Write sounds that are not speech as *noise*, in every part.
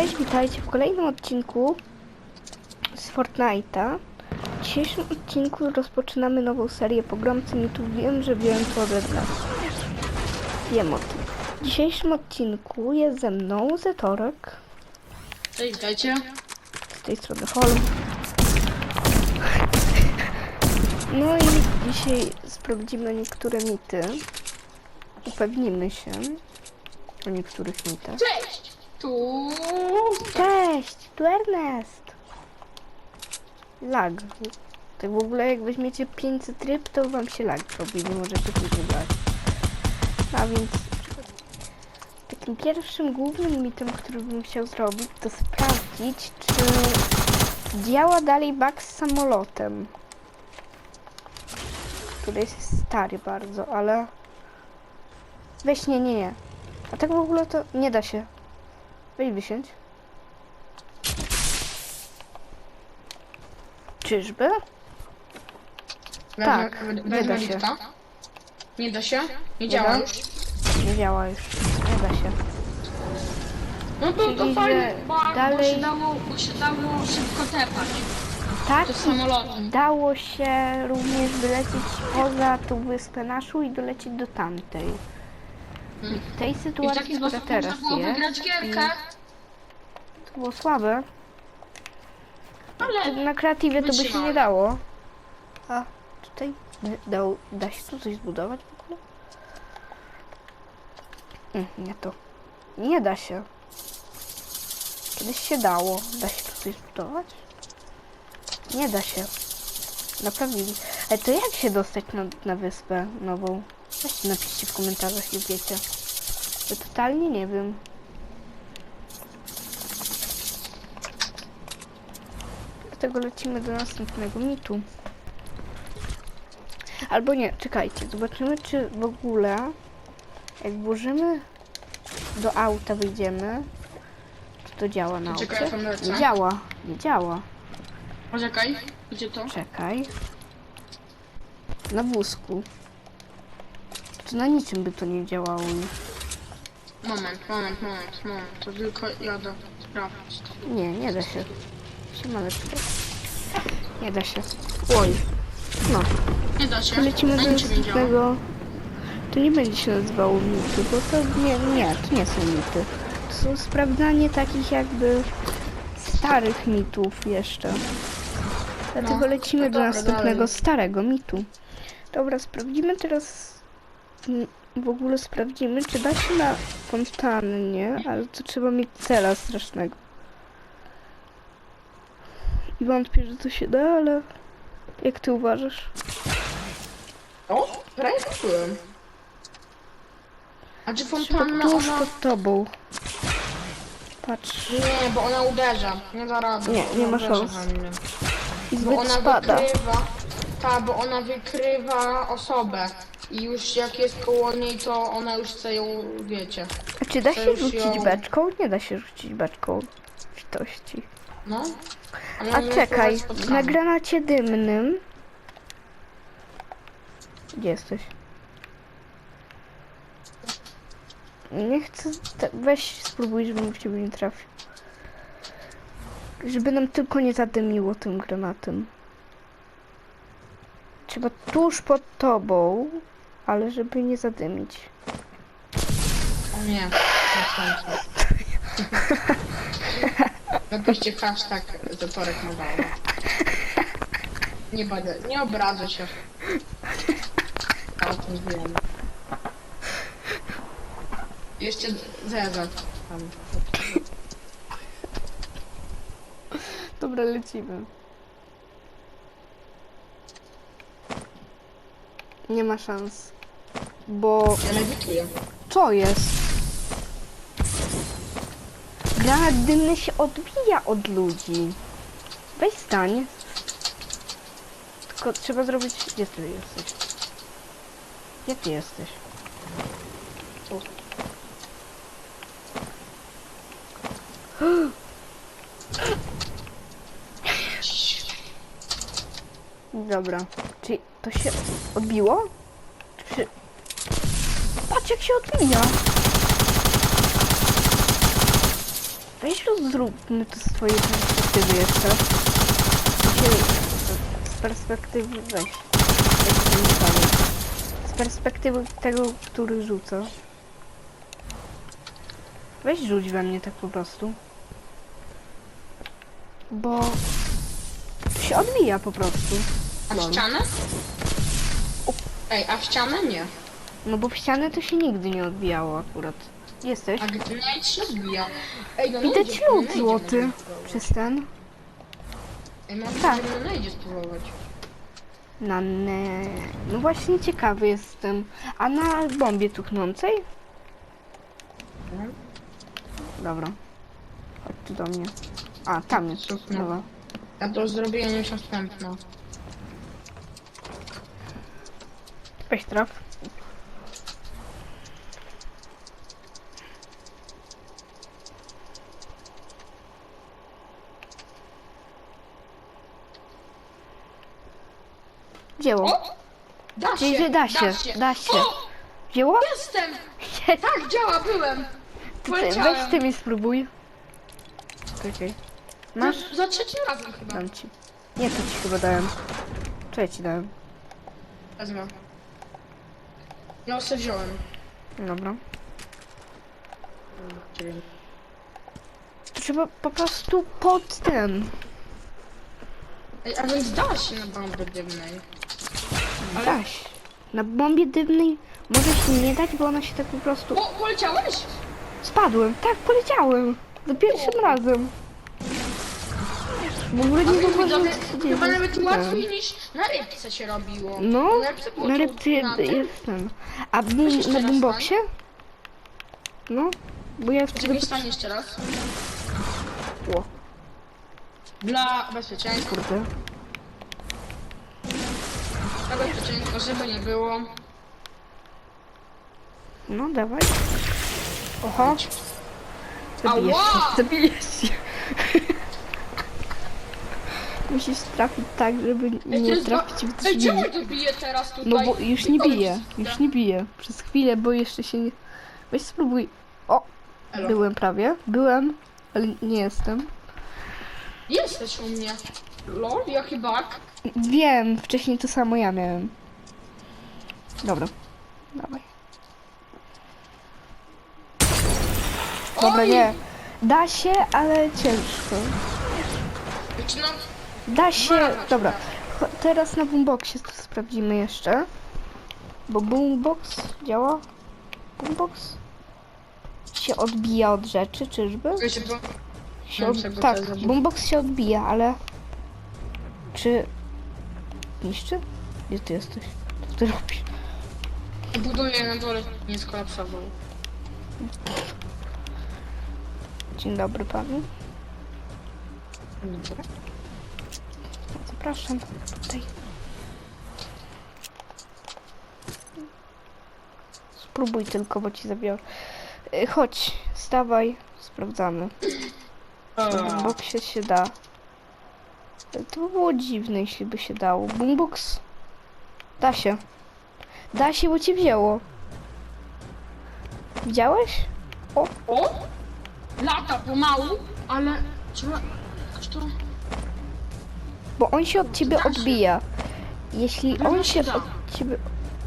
Cześć, witajcie w kolejnym odcinku z Fortnite'a. W dzisiejszym odcinku rozpoczynamy nową serię pogromcy mitu. Wiem, że wiem to ode. Wiem o tym. W dzisiejszym odcinku jest ze mną Zetorek, Cześć, witajcie. z tej strony Holm. No i dzisiaj sprawdzimy niektóre mity. Upewnimy się o niektórych mitach. Cześć! Tu... Cześć, tu Ernest. Lag. Tak w ogóle jak weźmiecie 500 ryb, to wam się lag robi, nie możecie później brać. A więc takim pierwszym głównym mitem, który bym chciał zrobić, to sprawdzić, czy działa dalej bug z samolotem. Który jest stary bardzo, ale... Weź nie, nie, nie. A tak w ogóle to nie da się. Weź wysiądź. Czyżby? Tak, nie da się. lifta. Nie da się? Nie działa da? już. Nie działa już. Nie da się. No to, Czyli, to że bo, bo, dalej- się dało, bo się dało szybko tepać. Tak, To samolotem. dało się również wylecieć poza tą wyspę naszą i dolecieć do tamtej. Hmm. W tej I w sytuacji, taki która sposób teraz można było jest, wygrać gierkę. To było słabe. Ale Na kreatywie to by się nie Wytrzymałem. dało. A tutaj da, dał- da się tu coś zbudować w ogóle? Mm, nie to. Nie da się. Kiedyś się dało. Da się tu coś zbudować? Nie da się. Naprawili. Ale to jak się dostać na, na wyspę nową? Weźcie napiszcie w komentarzach, jak wiecie. Ja totalnie nie wiem. Dlatego lecimy do następnego mitu. Albo nie, czekajcie, zobaczymy czy w ogóle jak włożymy do auta wyjdziemy, czy to działa na Czekaj, aucie? tam lecę. Nie działa, nie działa. Poczekaj, gdzie to? Czekaj. Na wózku. To na niczym by to nie działało. Moment, moment, moment, moment. To tylko jadę sprawdzić. Nie, nie da się. Siemaneczko. Nie da się. Oj. No. Nie da się. Lecimy do następnego. To nie będzie się nazywało mity, bo to nie, nie, to nie są mity. To są sprawdzanie takich jakby starych mitów jeszcze. Dlatego No, lecimy do dobra, następnego dalej. starego mitu. Dobra, sprawdzimy teraz mm, w ogóle sprawdzimy, czy da się na fontannie, ale to trzeba mieć cela strasznego. I wątpię, że to się da, ale jak ty uważasz? O, prawie kupiłem. A czy fontanna tuż ona... pod tobą. Patrz. Nie, bo ona uderza. Nie da rady. Nie, nie ona ma uderza szans. mnie. I Bo zbyt ona spada. wykrywa. Tak, bo ona wykrywa osobę. I już jak jest koło niej, to ona już chce ją, wiecie. A czy da to się już rzucić ją- beczką? Nie da się rzucić beczką. Litości. No. A nie czekaj, na granacie dymnym. Gdzie jesteś? Nie chcę. te- Weź spróbuj, żebym w ciebie nie trafił. Żeby nam tylko nie zadymiło tym granatem. Trzeba tuż pod tobą, ale żeby nie zadymić. O nie, następny. *laughs* Napiszcie hashtag zatorek modowy. Nie będę, nie obrażę się. O tym wiem. Jeszcze Zeza tam. Dobra, lecimy. Nie ma szans. Bo Ja lewituję. co jest? Dymny się odbija od ludzi. Weź stań. Tylko trzeba zrobić... Gdzie ty jesteś? Gdzie ty jesteś? *gasps* Dobra. Czy to się odbiło? Czy... Patrz jak się odbija. Weź zróbmy to z twojej perspektywy jeszcze. Z perspektywy, weź. Z perspektywy tego, który rzuca. Weź rzuć we mnie tak po prostu. Bo to się odbija po prostu. A w ścianę? Ej, a w ścianę nie. No bo w ścianę to się nigdy nie odbijało akurat. Jesteś? A się odbija. Ej, no Widać najdzie- lód najdzie złoty można spróbować. przez ten. Ej, mam Tak. tak. że najdzie spróbować. Na ne... No właśnie ciekawy jestem. A na bombie tuchnącej? Mhm. Dobra. Chodź tu do mnie. A, tam jest. Super. Dobra. Ja to zrobię już następna. Weź traf. Wzięło. O! Da Czyli, się, że da się, da się. O! Wzięło? Jestem! Jest. *laughs* Tak, działa, byłem! Ty, Poleciałem. weź ty mi spróbuj. Czekaj. Masz? Za, za trzecim razem chyba. Dam ci. Nie, to ci chyba dałem. Co ja ci dałem? Wezmę. No, se wziąłem. Dobra. To trzeba po prostu pod ten. Ej, a więc da się na bombę dymnej. Daś. Na bombie dymnej może się nie dać, bo ona się tak po prostu... O, poleciałeś? Spadłem. Tak, poleciałem. Za pierwszym razem. W ogóle nie zauważyłem, co się dzieje. chyba nawet łatwiej niż na rybce się robiło. No, Na rybce jest ten. A bum, na boomboxie? No, bo ja wtedy... Czekaj, stań jeszcze raz. O, Dla bezpieczeństwa, kurde. Dla bezpieczeństwa, żeby nie było. No, dawaj. Oho. Zabijesz Ała! się. Zabijesz się. *laughs* Musisz trafić tak, żeby nie trafić w Ej, drzwi. czemu to bije teraz tutaj? No bo już nie bije. Już nie bije. Przez chwilę, bo jeszcze się nie... Weź spróbuj. O, Elo. byłem prawie. Byłem, ale nie jestem. Jesteś u mnie. Lol, jaki bug? Wiem, wcześniej to samo ja miałem. Dobra. Dawaj. Dobra, Oj! nie. Da się, ale ciężko. Znaczy, no, Da się. Dobra. Cho- Teraz na boomboxie to sprawdzimy jeszcze. Bo boombox działa? Boombox się odbija od rzeczy, czyżby? wiecie, bo... Się od... Tak, boombox się odbija, ale... Czy... Niszczy? Gdzie ty jesteś? Co ty robisz? Buduję na dole, nie skolapsował. Dzień dobry panu. Dobra. Zapraszam tutaj. Spróbuj tylko, bo ci zabiorę. Y, Chodź, stawaj, sprawdzamy. W boomboxie się da. To by było dziwne, jeśli by się dało. Boombox? Da się. Da się, bo cię wzięło. Widziałeś? O! Lata pomału, ale trzeba... Kto? Bo on się od ciebie Da się. odbija. Jeśli on się się da. od ciebie...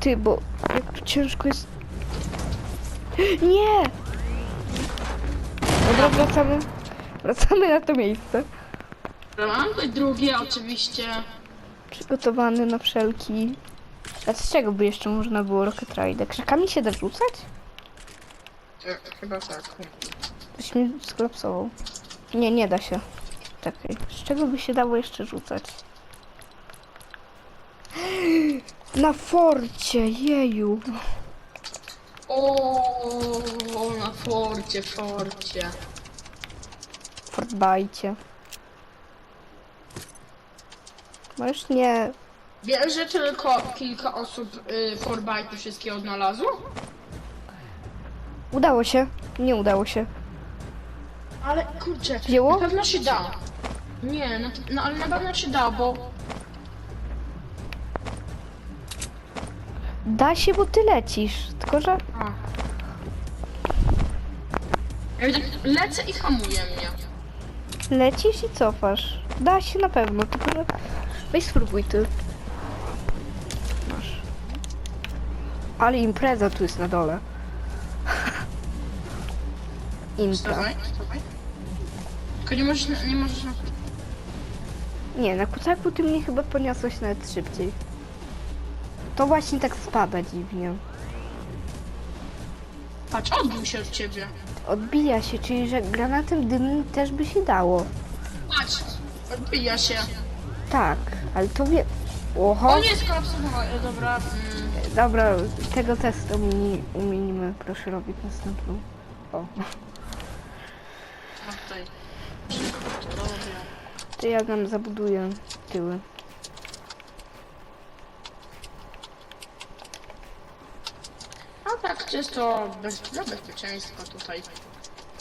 Ty, bo jak tu ciężko jest... Nie! Dobra, wracamy. Wracamy na to miejsce. Mam tutaj drugie oczywiście. Przygotowany na wszelki... A z czego by jeszcze można było Rocket Ride? Krzakami się da rzucać? E, Chyba tak. Coś mi skolapsował. Nie, nie da się. Czekaj. Z czego by się dało jeszcze rzucać? *gasps* Na forcie, jeju. O, na forcie, forcie. Fortbajcie. Możesz nie... Wiesz, że tylko kilka osób y, Forbite wszystkie odnalazło? Udało się. Nie udało się. Ale kurczę, Wzięło? na pewno się da. Nie, no, no ale na pewno się da, bo... Da się, bo ty lecisz. Tylko, że... A. Ja widzę, lecę i hamuje mnie. Lecisz i cofasz. Da się na pewno, tylko że... Weź spróbuj ty. Masz. Ale impreza tu jest na dole. *laughs* Wstawaj. Tylko nie możesz, na- nie możesz na... Nie, na kucaku ty mnie chyba poniosłeś nawet szybciej. To właśnie tak spada dziwnie. Patrz, odbił się od ciebie. Odbija się, czyli że granatem dymnym też by się dało. Patrz, odbija się. Tak, ale to wie... Oho! O nie, skolapsowała. E, Dobra, mm, Dobra, tego testu umienimy, proszę robić następną. O, tutaj. Dobra. to ja nam zabuduję tyły. A tak, czysto bez, dla bezpieczeństwa tutaj.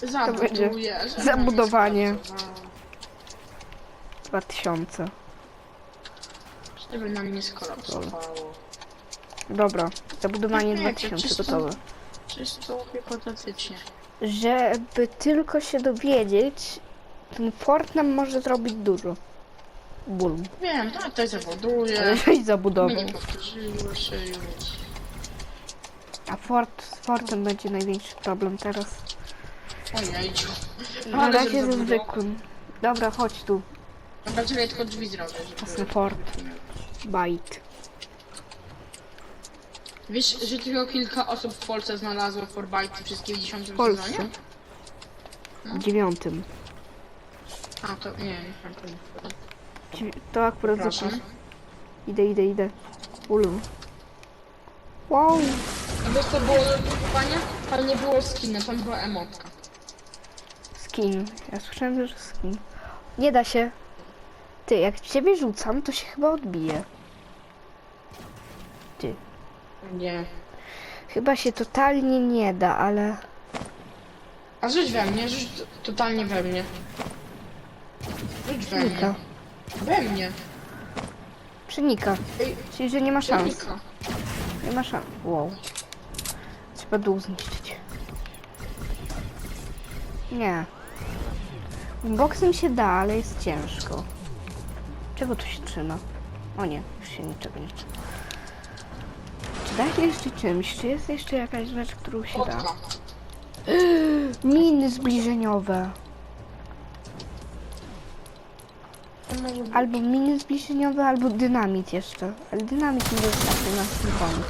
będzie Zabuduję. żeby zabudowanie. nie skolapsowało. 2000. Żeby nam nie skolapsowało. Dobra, zabudowanie Nie, to 2000 czysto- gotowe. Czysto hipotetycznie. Żeby tylko się dowiedzieć, ten fort nam może zrobić dużo. Bulm. Wiem, to tutaj zabuduję. Ale żeś Mnie zabudował. nie powtórzyło się już. A fort, z fortem będzie największy problem teraz. Ojejciu. Na Ale razie żeby ze zwykłym. Dobra, chodź tu. Dobra, czekaj, tylko drzwi zrobię. Żeby... na fort. Bite. Wiesz, że tylko kilka osób w Polsce znalazło Forbite wszystkie w 10 W Polsce. sezonie? W dziewiątym. A, to nie, nie pamiętam. Dzi- To akurat Przepraszam. zapraszam. Idę, idę, idę. Ulu. Wow. A wiesz co było do kupowania? Tam nie było skina, tam była emotka. Skin. Ja słyszałem, że skin. Nie da się. Ty, jak ciebie rzucam, to się chyba odbije. Ty. Nie. Chyba się totalnie nie da, ale... A rzuć we mnie, rzuć t- totalnie we mnie. Rzuć we mnie. Przenika. We mnie. Przenika. Ej, Czyli, że nie ma szans. Przenika. Nie ma szans. Wow. Trzeba dół zniszczyć. Nie. Boksem się da, ale jest ciężko. Czego tu się trzyma? O nie, już się niczego nie trzyma. Czy da się jeszcze czymś? Czy jest jeszcze jakaś rzecz, którą się da? *gasps* Miny zbliżeniowe. Albo miny zbliżeniowe, albo dynamit jeszcze. Ale dynamit nie wystarczy na ten pomóc.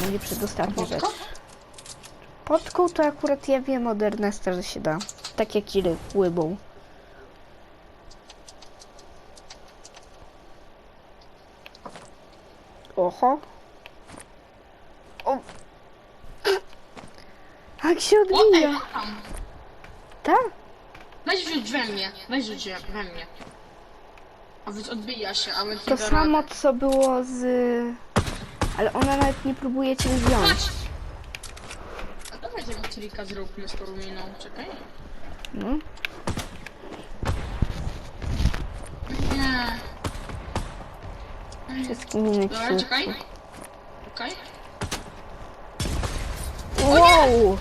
Będzie przedostatnia rzecz. Podką to akurat ja wiem od Ernesta, że się da. Tak jak i ry- Oho. O. Jak się ej, odbija. tam. Tak? Weź rzuć we mnie. Weź rzuć we mnie. A więc odbija się, a więc To samo co było z... Ale ona nawet nie próbuje cię wziąć. Patrz! A dawaj tego trika zróbmy z tą ruminą, czekaj. No. Nie. Wszystkie miny Dobra, czekaj. Czekaj. Wow!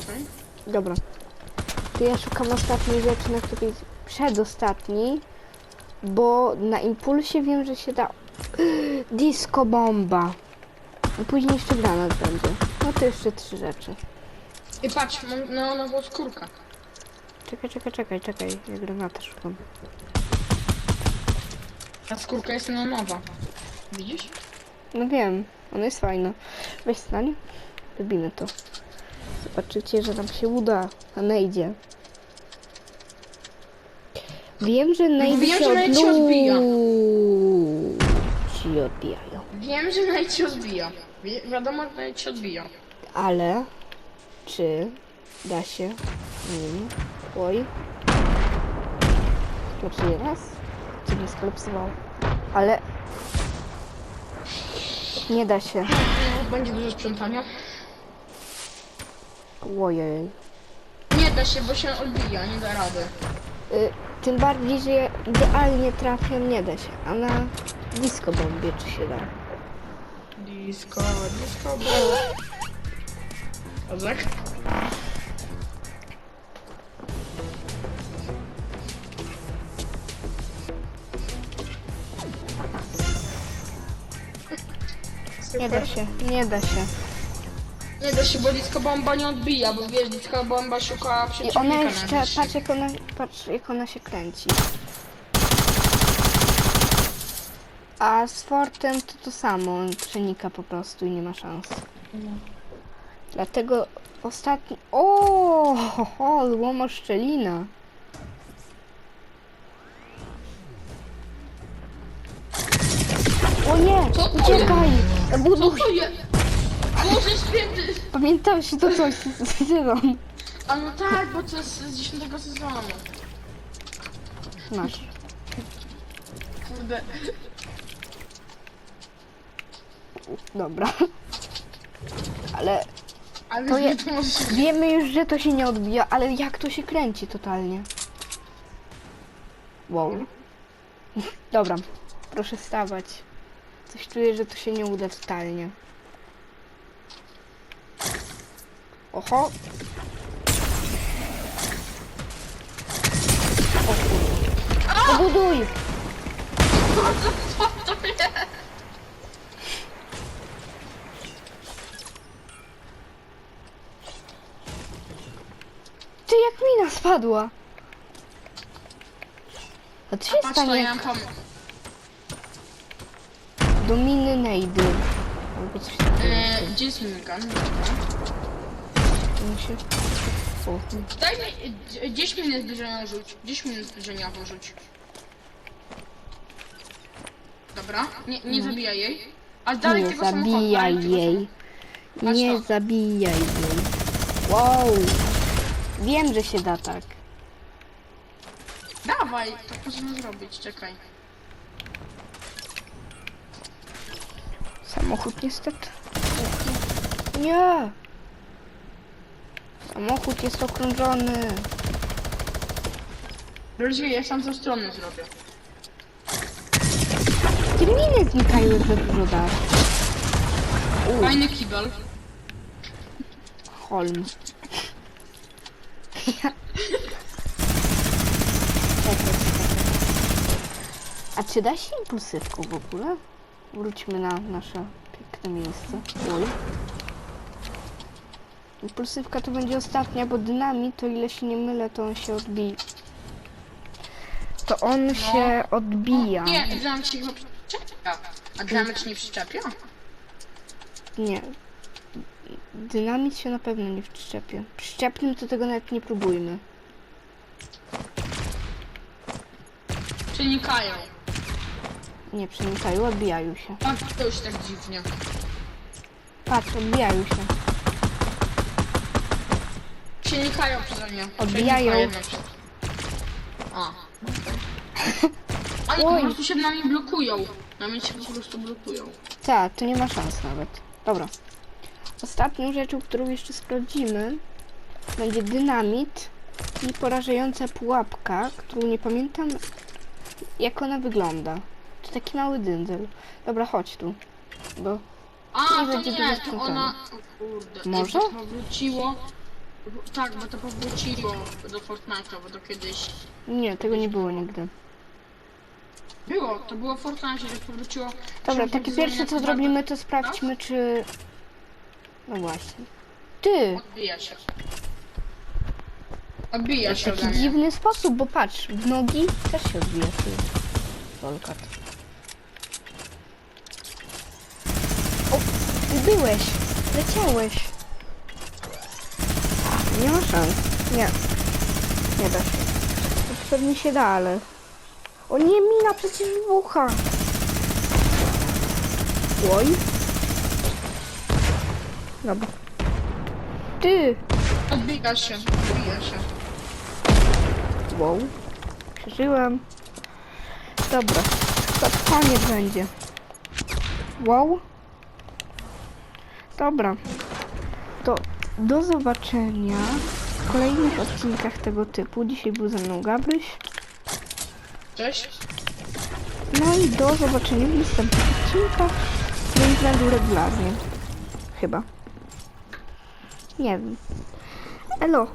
Czekaj. Dobra. To ja szukam ostatniej rzeczy, na której... Przedostatniej. Bo na impulsie wiem, że się da... *gasps* Disco bomba. I później jeszcze granat będzie. No to jeszcze trzy rzeczy. I patrz, mam neonową skórkę. Czekaj, czekaj, czekaj, czekaj. Ja granata szukam. Ta skórka jest neonowa. Widzisz? No wiem, ona jest fajna. Weź stań. Robimy to. Zobaczycie, że nam się uda. A najdzie. Wiem, że najdzie Wiem, się że się odbija. Ci odbijają. Wiem, że najd się odbija. Wi wiadomo, że najd się odbija. Ale czy da się nim... Oj. Znaczy raz? Co nie skolapsowało. Ale nie da się. Będzie dużo sprzątania. Ojej. Nie da się, bo się odbija, nie da rady. Y, tym bardziej, że ja idealnie trafiam, nie da się. A na disco bombie czy się da? Disco, disco było. Ozek? Nie da się, nie da się. Nie da się, bo disco bomba nie odbija, bo wiesz, disco bomba szuka I przeciwnika ona jeszcze, patrz jak ona, patrz jak ona się kręci. A z Fortem to to samo, on przenika po prostu i nie ma szans. Dlatego ostatni... O, ho, ho, złoma szczelina. O nie, Co to uciekaj! Co Buduj! to jest? Boże święty! Pamiętam się to coś z z. A no tak, bo to jest z 10 sezonu. Masz. Kurde. Dobra. Ale Ale To to je- to może się... Wiemy już, że to się nie odbija, ale jak to się kręci totalnie? Wow. *laughs* Dobra, proszę stawać. Coś czuję, że to się nie uda totalnie. Oho. O jest? Ty, jak mina spadła! A co się Patrz to, stanie, ja mam pomysł. Do miny nejdy? Albo coś takiego. E, gdzie jest Milkan? Mi się... O, Daj mi... e, Gdzieś minę zbliżenia rzuć. Gdzieś minę zbliżenia wyrzuć. Dobra. Nie, nie zabijaj jej. A dalej nie tego zabijaj tego jej. Patrz Nie to. zabijaj jej. Wow. Wiem, że się da tak. Dawaj, to możemy zrobić, czekaj. Samochód niestety. Nie. Samochód jest okrążony. Rozumiesz, ja sam ze strony zrobię. Ty miny znikają, za dużo dasz. Fajny kibel. Holm. *laughs* Czekaj, czekaj. A czy da się impulsywką w ogóle? Wróćmy na nasze piękne miejsce. Oj. Impulsywka to będzie ostatnia, bo dynamit, to ile się nie mylę, to on się odbija. To on się odbija. Nie, dynamit się chyba przyczepia. A dynamit się nie przyczepia? Nie. Dynamit się na pewno nie przyczepia. Przyczepnym to tego nawet nie próbujmy. Przenikają. Nie przenikają, odbijają się. To już tak dziwnie. Patrz, odbijają się. Przenikają przeze mnie. Odbijają. Przenikają przykład. A. Ale Oj. po prostu się na mnie blokują. Na mnie się po prostu blokują. Tak, to nie ma szans nawet. Dobra. Ostatnią rzeczą, którą jeszcze sprawdzimy, będzie dynamit i porażająca pułapka, którą nie pamiętam jak ona wygląda. Taki mały dynzel. Dobra, chodź tu. Bo A, to będzie nie, dużo to sprzątania. ona... O kurde. Może? To powróciło. Tak, bo to powróciło do Fortnite'a, bo to kiedyś... nie, tego nie było nigdy. Było, to było w Fortnite, że powróciło... Dobra, takie pierwsze co zrobimy, to sprawdźmy czy... No właśnie. Ty! Odbija się. Odbija się ode taki mnie. dziwny sposób, bo patrz, w nogi też się odbija. Ty. Solkat. O, ty byłeś! Leciałeś! Nie ma szans. Nie. Nie da się. To pewnie się da, ale... O nie, mina przecież wybucha! Oj. Dobra. Ty! Odbija się, odbija się. Wow. Przeżyłem. Dobra. To koniec będzie. Wow. Dobra. To do zobaczenia w kolejnych odcinkach tego typu. Dzisiaj był ze mną Gabryś. Cześć. No i do zobaczenia w następnych odcinkach. No Więc będą regularnie. Chyba. Nie wiem. Elo.